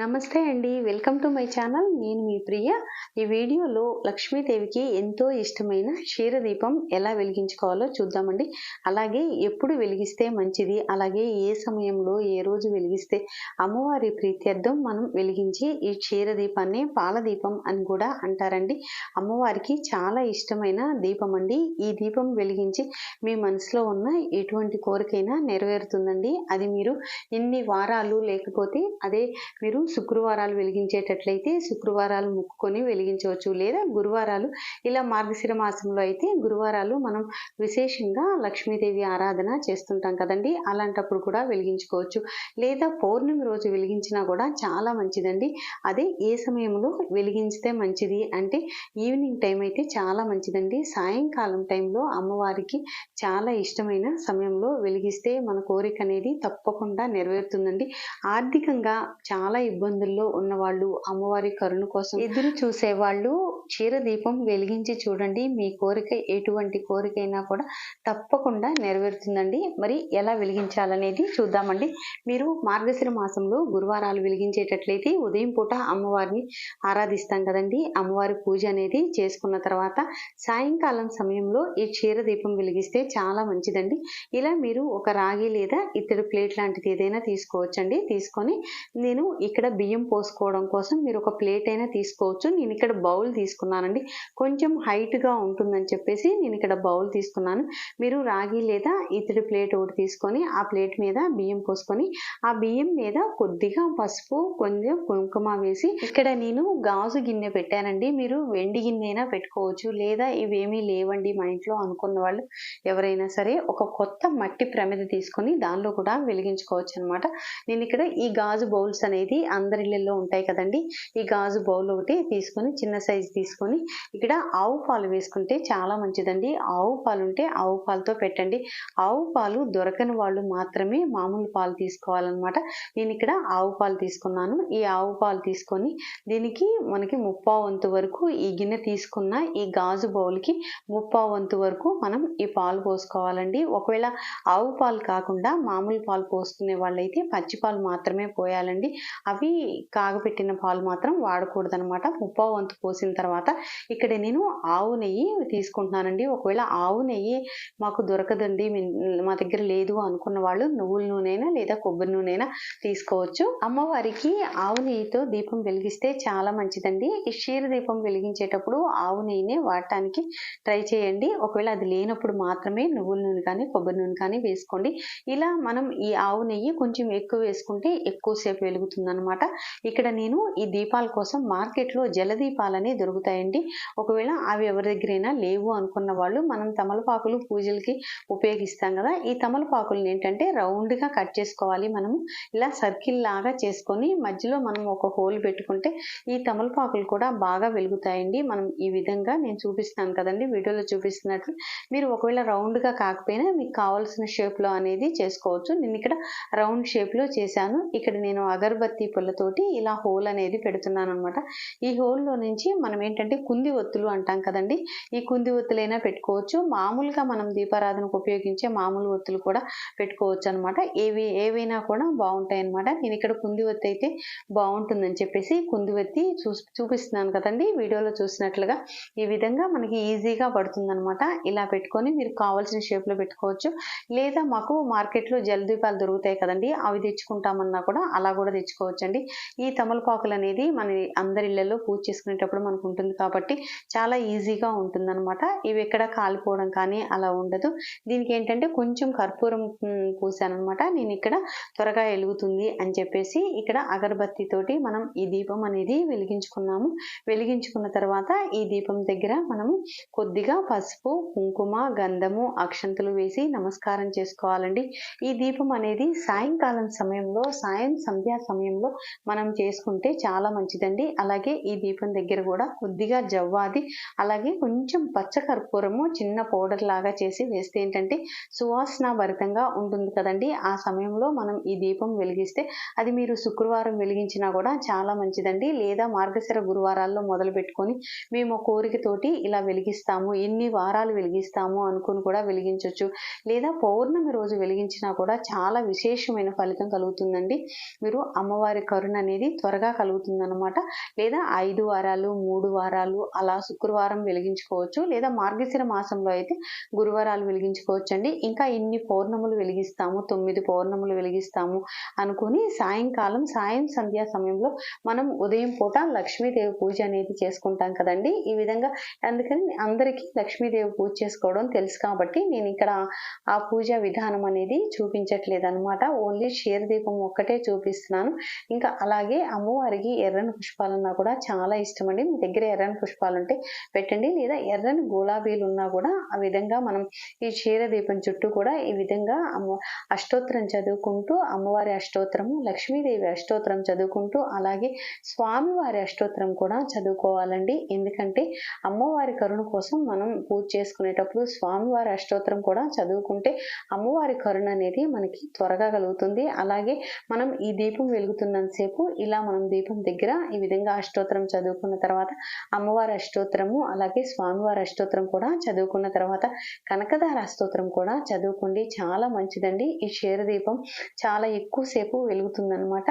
నమస్తే అండి. Welcome to my channel. నేను మీ ప్రియ. ఈ వీడియోలో లక్ష్మీదేవికి ఎంతో ఇష్టమైన క్షీరదీపం ఎలా వెలిగించుకోవాలో చూద్దామండి. అలాగే ఎప్పుడు వెలిగిస్తే మంచిది? అలాగే ఏ సమయంలో ఏ రోజు వెలిగిస్తే అమ్మవారి ప్రీత్యర్థం మనం వెలిగించి ఈ క్షీరదీపాన్ని పాలదీపం అని కూడా అంటారండి. అమ్మవారికి చాలా ఇష్టమైన దీపం అండి. ఈ దీపం వెలిగించి మీ మనసులో ఉన్న ఎటువంటి కోరికైనా నెరవేరుతుందండి. అది మీరు ఇన్ని వారాలు లేకపోతే అదే మీరు శుక్రవారాలు వెలిగించేటట్లయితే శుక్రవారాలు ముక్కుకొని వెలిగించవచ్చు. లేదా గురువారాలు ఇలా మార్గశిర మాసంలో అయితే గురువారాలు మనం విశేషంగా లక్ష్మీదేవి ఆరాధన చేస్తుంటాం కదండి. అలాంటప్పుడు కూడా వెలిగించుకోవచ్చు. లేదా పౌర్ణమి రోజు వెలిగించినా కూడా చాలా మంచిదండి. అదే ఏ సమయంలో వెలిగించితే మంచిది అంటే ఈవినింగ్ టైం అయితే చాలా మంచిదండి. సాయంకాలం టైంలో అమ్మవారికి చాలా ఇష్టమైన సమయంలో వెలిగిస్తే మన కోరిక అనేది తప్పకుండా నెరవేరుతుందండి. ఆర్థికంగా చాలా ఇబ్బందుల్లో ఉన్నవాళ్ళు అమ్మవారి కరుణ కోసం ఎదురు చూసేవాళ్ళు క్షీర దీపం వెలిగించి చూడండి. మీ కోరిక ఎటువంటి కోరికైనా కూడా తప్పకుండా నెరవేరుతుందండి. మరి ఎలా వెలిగించాలనేది చూద్దామండి. మీరు మార్గశిర మాసంలో గురువారాలు వెలిగించేటట్లయితే ఉదయం పూట అమ్మవారిని ఆరాధిస్తాం కదండి. అమ్మవారి పూజ అనేది చేసుకున్న తర్వాత సాయంకాలం సమయంలో ఈ క్షీర దీపం వెలిగిస్తే చాలా మంచిదండి. ఇలా మీరు ఒక రాగి లేదా ఇత్తడి ప్లేట్ లాంటిది ఏదైనా తీసుకోవచ్చండి. తీసుకొని నేను ఇక్కడ ఇక్కడ బియ్యం పోసుకోవడం కోసం మీరు ఒక ప్లేట్ అయినా తీసుకోవచ్చు. నేను ఇక్కడ బౌల్ తీసుకున్నానండి. కొంచెం హైట్గా ఉంటుందని చెప్పేసి నేను ఇక్కడ బౌల్ తీసుకున్నాను. మీరు రాగి లేదా ఇతడి ప్లేట్ ఒకటి తీసుకొని ఆ ప్లేట్ మీద బియ్యం పోసుకొని ఆ బియ్యం మీద కొద్దిగా పసుపు కొంచెం కుంకుమ వేసి ఇక్కడ నేను గాజు గిన్నె పెట్టానండి. మీరు వెండి గిన్నె అయినా పెట్టుకోవచ్చు. లేదా ఇవేమీ లేవండి మా ఇంట్లో అనుకున్న వాళ్ళు ఎవరైనా సరే ఒక కొత్త మట్టి ప్రమిద తీసుకొని దానిలో కూడా వెలిగించుకోవచ్చు అనమాట నేను ఇక్కడ ఈ గాజు బౌల్స్ అనేది అందరిళ్ళల్లో ఉంటాయి కదండి. ఈ గాజు బౌల్ ఒకటి తీసుకొని చిన్న సైజు తీసుకొని ఇక్కడ ఆవు పాలు వేసుకుంటే చాలా మంచిదండి. ఆవు పాలు ఉంటే ఆవు పాలతో పెట్టండి. ఆవు పాలు దొరకని వాళ్ళు మాత్రమే మామూలు పాలు తీసుకోవాలన్నమాట. నేను ఇక్కడ ఆవు పాలు తీసుకున్నాను. ఈ ఆవు పాలు తీసుకొని దీనికి మనకి ముప్పావు వంతు వరకు ఈ గిన్నె తీసుకున్న ఈ గాజు బౌల్కి ముప్పావు వంతు వరకు మనం ఈ పాలు పోసుకోవాలండి. ఒకవేళ ఆవు పాలు కాకుండా మామూలు పాలు పోసుకునే వాళ్ళైతే పచ్చి పాలు మాత్రమే పోయాలండి. అవి కాగపెట్టిన పాలు మాత్రం వాడకూడదు అనమాట వంతు పోసిన తర్వాత ఇక్కడ నేను ఆవు నెయ్యి తీసుకుంటున్నానండి. ఒకవేళ ఆవు నెయ్యి మాకు దొరకదండి మా దగ్గర లేదు అనుకున్న వాళ్ళు నువ్వుల నూనెనా లేదా కొబ్బరి నూనెనా తీసుకోవచ్చు. అమ్మవారికి ఆవు నెయ్యితో దీపం వెలిగిస్తే చాలా మంచిదండి. ఈ క్షీర దీపం వెలిగించేటప్పుడు ఆవు నెయ్యినే వాడటానికి ట్రై చేయండి. ఒకవేళ అది లేనప్పుడు మాత్రమే నువ్వుల నూనె కానీ కొబ్బరి నూనె కానీ వేసుకోండి. ఇలా మనం ఈ ఆవు నెయ్యి కొంచెం ఎక్కువ వేసుకుంటే ఎక్కువసేపు వెలుగుతుంది అనమాట ఇక్కడ నేను ఈ దీపాల కోసం మార్కెట్లో జల అనేవి దొరుకుతాయండి. ఒకవేళ అవి ఎవరి దగ్గరైనా లేవు అనుకున్న వాళ్ళు మనం తమలపాకులు పూజలకి ఉపయోగిస్తాం కదా. ఈ తమలపాకులను ఏంటంటే రౌండ్గా కట్ చేసుకోవాలి మనము. ఇలా సర్కిల్ లాగా చేసుకొని మధ్యలో మనం ఒక హోల్ పెట్టుకుంటే ఈ తమలపాకులు కూడా బాగా వెలుగుతాయండి. మనం ఈ విధంగా నేను చూపిస్తాను కదండి వీడియోలో చూపిస్తున్నట్లు. మీరు ఒకవేళ రౌండ్గా కాకపోయినా మీకు కావాల్సిన షేప్లో అనేది చేసుకోవచ్చు. నేను ఇక్కడ రౌండ్ షేప్లో చేశాను. ఇక్కడ నేను అగరబత్తి పుల్లతోటి ఇలా హోల్ అనేది పెడుతున్నాను అనమాట ఈ హోల్లో నుంచి మనం ఏంటంటే కుంది ఒత్తులు అంటాం కదండి. ఈ కుంది ఒత్తులైనా పెట్టుకోవచ్చు. మామూలుగా మనం దీపారాధనకు ఉపయోగించే మామూలు ఒత్తులు కూడా పెట్టుకోవచ్చు అనమాట ఏవి ఏవైనా కూడా బాగుంటాయి అనమాట నేను ఇక్కడ కుంది ఒత్తి అయితే బాగుంటుందని చెప్పేసి కుంది ఒత్తి చూ చూపిస్తున్నాను కదండి. వీడియోలో చూసినట్లుగా ఈ విధంగా మనకి ఈజీగా పడుతుంది అనమాట ఇలా పెట్టుకొని మీరు కావాల్సిన షేప్లో పెట్టుకోవచ్చు. లేదా మాకు మార్కెట్లో జల దీపాలు దొరుకుతాయి కదండి. అవి తెచ్చుకుంటామన్నా కూడా అలా కూడా తెచ్చుకోవచ్చు అండి. ఈ తమలపాకులు అనేది మన అందరి ఇళ్ళలో పూజ చేసుకునేటప్పుడు మనకు ఉంటుంది కాబట్టి చాలా ఈజీగా ఉంటుందన్నమాట. ఇవి ఎక్కడ కాలిపోవడం కానీ అలా ఉండదు. దీనికి ఏంటంటే కొంచెం కర్పూరం పూసాను నేను ఇక్కడ త్వరగా వెలుగుతుంది అని చెప్పేసి ఇక్కడ అగరబత్తి తోటి మనం ఈ దీపం అనేది వెలిగించుకున్నాము. వెలిగించుకున్న తర్వాత ఈ దీపం దగ్గర మనము కొద్దిగా పసుపు కుంకుమ గంధము అక్షంతలు వేసి నమస్కారం చేసుకోవాలండి. ఈ దీపం అనేది సాయంకాలం సమయంలో సాయం సంధ్యా సమయంలో మనం చేసుకుంటే చాలా మంచిదండి. అలాగే ఈ దీపం దగ్గర కూడా కొద్దిగా జవ్వాది అలాగే కొంచెం పచ్చకర్పూరము చిన్న పౌడర్ లాగా చేసి వేస్తే ఏంటంటే సువాసన భరితంగా ఉంటుంది కదండి. ఆ సమయంలో మనం ఈ దీపం వెలిగిస్తే అది మీరు శుక్రవారం వెలిగించినా కూడా చాలా మంచిదండి. లేదా మార్గశిర గురువారాల్లో మొదలు పెట్టుకొని మేము కోరికతోటి ఇలా వెలిగిస్తాము ఎన్ని వారాలు వెలిగిస్తాము అనుకుని కూడా వెలిగించవచ్చు లేదా పౌర్ణమి రోజు వెలిగించినా కూడా చాలా విశేషమైన ఫలితం కలుగుతుందండి. మీరు అమ్మవారి కరుణ అనేది త్వరగా కలుగుతుందన్నమాట. లేదా ఐదు వారాలు మూడు వారాలు అలా శుక్రవారం వెలిగించుకోవచ్చు. లేదా మార్గశిర మాసంలో అయితే గురువారాలు వెలిగించుకోవచ్చు అండి ఇంకా ఇన్ని పౌర్ణములు వెలిగిస్తాము? తొమ్మిది పౌర్ణములు వెలిగిస్తాము అనుకుని సాయంకాలం సాయం సంధ్యా సమయంలో మనం ఉదయం పూట లక్ష్మీదేవి పూజ అనేది చేసుకుంటాం కదండి. ఈ విధంగా అందుకని అందరికీ లక్ష్మీదేవి పూజ చేసుకోవడం తెలుసు కాబట్టి నేను ఇక్కడ ఆ పూజ విధానం అనేది చూపించట్లేదు అనమాట ఓన్లీ క్షీరదీపం ఒక్కటే చూపిస్తున్నాను. ఇంకా అలాగే అమ్మవారికి ఎర్రని పుష్పాలన్నా కూడా చాలా ఇష్టం అండి మీ దగ్గర ఎర్రని పుష్పాలు ఉంటే పెట్టండి. లేదా ఎర్రని గులాబీలు ఉన్నా కూడా ఆ విధంగా మనం ఈ క్షీర దీపం చుట్టూ కూడా ఈ విధంగా అమ్మ అష్టోత్తరం చదువుకుంటూ అమ్మవారి అష్టోత్తరము లక్ష్మీదేవి అష్టోత్తరం చదువుకుంటూ అలాగే స్వామివారి అష్టోత్తరం కూడా చదువుకోవాలండి. ఎందుకంటే అమ్మవారి కరుణ కోసం మనం పూజ చేసుకునేటప్పుడు స్వామివారి అష్టోత్తరం కూడా చదువుకుంటే అమ్మవారి కరుణ అనేది మనకి త్వరగా కలుగుతుంది. అలాగే మనం ఈ దీపం వెలుగుతున్న సేపు ఇలా మనం దీపం దగ్గర ఈ విధంగా అష్టోత్తరం చదువుకున్న తర్వాత అమ్మవారి అష్టోత్తరము అలాగే స్వామివారి అష్టోత్తరం కూడా చదువుకున్న తర్వాత కనకదార అష్టోత్తరం కూడా చదువుకోండి. చాలా మంచిదండి. ఈ క్షీర దీపం చాలా ఎక్కువసేపు వెలుగుతుందనమాట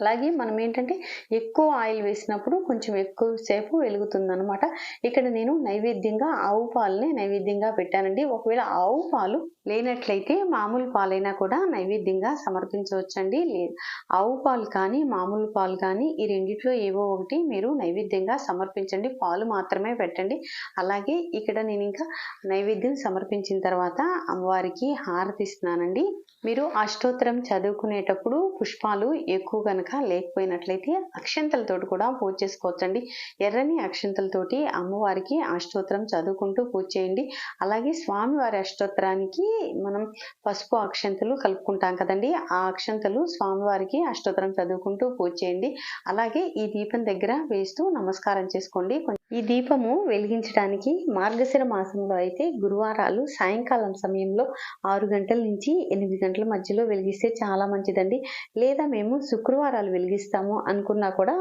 అలాగే మనం ఏంటంటే ఎక్కువ ఆయిల్ వేసినప్పుడు కొంచెం ఎక్కువ సేపు వెలుగుతుందనమాట ఇక్కడ నేను నైవేద్యంగా ఆవు పాలని నైవేద్యంగా పెట్టానండి. ఒకవేళ ఆవు పాలు లేనట్లయితే మామూలు పాలైనా కూడా నైవేద్యంగా సమర్పించవచ్చండి. లేదు ఆవు పాలు కానీ మామూలు పాలు కానీ ఈ రెండిట్లో ఏవో ఒకటి మీరు నైవేద్యంగా సమర్పించండి. పాలు మాత్రమే పెట్టండి. అలాగే ఇక్కడ నేను ఇంకా నైవేద్యం సమర్పించిన తర్వాత అమ్మవారికి హారతి ఇస్తున్నానండి. మీరు అష్టోత్తరం చదువుకునేటప్పుడు పుష్పాలు ఎక్కువ కనుక లేకపోయినట్లయితే అక్షంతలతోటి కూడా పూజ చేసుకోవచ్చండి. ఎర్రని అక్షంతలతోటి అమ్మవారికి అష్టోత్తరం చదువుకుంటూ పూజ చేయండి. అలాగే స్వామివారి అష్టోత్తరానికి మనం పసుపు అక్షంతలు కలుపుకుంటాం కదండి. ఆ అక్షంతలు స్వామివారికి అష్టోత్తరం చదువుకుంటూ పూజ చేయండి. అలాగే ఈ దీపం దగ్గర వేస్తూ నమస్కారం చేసుకోండి. ఈ దీపము వెలిగించడానికి మార్గశిర మాసంలో అయితే గురువారాలు సాయంకాలం సమయంలో ఆరు గంటల నుంచి ఎనిమిది గంటల మధ్యలో వెలిగిస్తే చాలా మంచిదండి. లేదా మేము శుక్రవారాలు వెలిగిస్తాము అనుకున్నా కూడా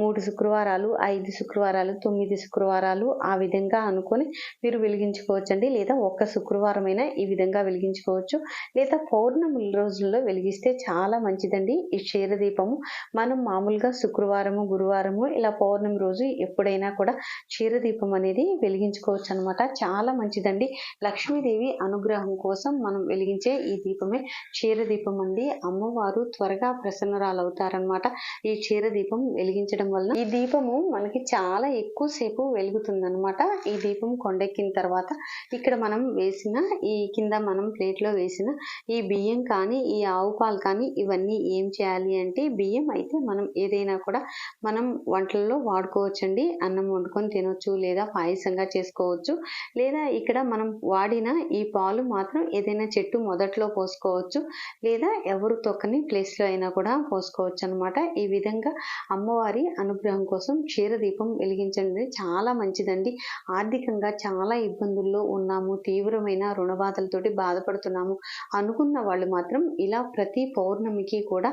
మూడు శుక్రవారాలు ఐదు శుక్రవారాలు తొమ్మిది శుక్రవారాలు ఆ విధంగా అనుకొని మీరు వెలిగించుకోవచ్చండి. లేదా ఒక్క శుక్రవారమైనా ఈ విధంగా వెలిగించుకోవచ్చు. లేదా పౌర్ణమి రోజుల్లో వెలిగిస్తే చాలా మంచిదండి ఈ క్షీర దీపము మనం మామూలుగా శుక్రవారము గురువారము ఇలా పౌర్ణమి రోజు ఎప్పుడైనా కూడా క్షీరదీపం అనేది వెలిగించుకోవచ్చు అనమాట చాలా మంచిదండి. లక్ష్మీదేవి అనుగ్రహం కోసం మనం వెలిగించే ఈ దీపమే క్షీరదీపం అండి. అమ్మవారు త్వరగా ప్రసన్నరాలు అవుతారనమాట ఈ క్షీరదీపం వెలిగించడం వల్ల ఈ దీపము మనకి చాలా ఎక్కువసేపు వెలుగుతుందనమాట ఈ దీపం కొండెక్కిన తర్వాత ఇక్కడ మనం వేసిన ఈ కింద మనం ప్లేట్లో వేసిన ఈ బియ్యం కానీ ఈ ఆవు పాలు కానీ ఇవన్నీ ఏం చేయాలి అంటే బియ్యం అయితే మనం ఏదైనా కూడా మనం వంటల్లో వాడుకోవచ్చండి. అన్నం వండుకొని తినొచ్చు లేదా పాయసంగా చేసుకోవచ్చు. లేదా ఇక్కడ మనం వాడిన ఈ పాలు మాత్రం ఏదైనా చెట్టు మొదట్లో పోసుకోవచ్చు లేదా ఎవరు తొక్కని ప్లేస్లో అయినా కూడా పోసుకోవచ్చు అనమాట ఈ విధంగా అమ్మవారి అనుగ్రహం కోసం క్షీరదీపం వెలిగించండి. చాలా మంచిదండి. ఆర్థికంగా చాలా ఇబ్బందుల్లో ఉన్నాము తీవ్రమైన రుణబాధలతోటి బాధపడుతున్నాము అనుకున్న వాళ్ళు మాత్రం ఇలా ప్రతి పౌర్ణమికి కూడా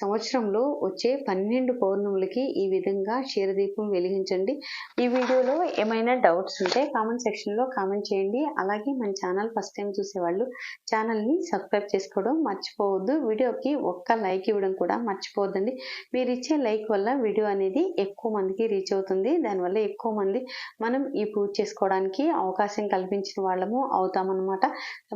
సంవత్సరంలో వచ్చే పన్నెండు పౌర్ణములకి ఈ విధంగా క్షీరదీపం వెలిగించండి. ఈ వీడియోలో ఏమైనా డౌట్స్ ఉంటే కామెంట్ సెక్షన్లో కామెంట్ చేయండి. అలాగే మన ఛానల్ ఫస్ట్ టైం చూసేవాళ్ళు ఛానల్ని సబ్స్క్రైబ్ చేసుకోవడం మర్చిపోవద్దు. వీడియోకి ఒక్క లైక్ ఇవ్వడం కూడా మర్చిపోవద్దండి. మీరు ఇచ్చే లైక్ వల్ల వీడియో అనేది ఎక్కువ మందికి రీచ్ అవుతుంది. దానివల్ల ఎక్కువ మంది మనం ఈ పూజ చేసుకోవడానికి అవకాశం కల్పించిన వాళ్ళము అవుతామన్నమాట.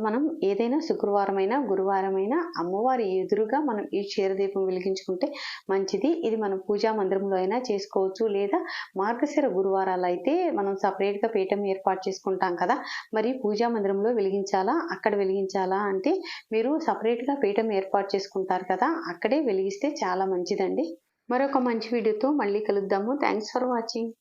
మనం ఏదైనా శుక్రవారమైనా గురువారమైనా అమ్మవారి ఎదురుగా మనం ఈ క్షీరదీపం వెలిగించుకుంటే మంచిది. ఇది మనం పూజా మందిరంలో అయినా చేసుకోవచ్చు. లేదా మార్గశిర గురువారాలు అయితే మనం సపరేట్గా పీఠం ఏర్పాటు చేసుకుంటాం కదా. మరి పూజా మందిరంలో వెలిగించాలా? అక్కడ వెలిగించాలా అంటే మీరు సపరేట్గా పీఠం ఏర్పాటు చేసుకుంటారు కదా అక్కడే వెలిగిస్తే చాలా మంచిదండి. మరొక మంచి వీడియోతో మళ్ళీ కలుద్దాము. Thanks for watching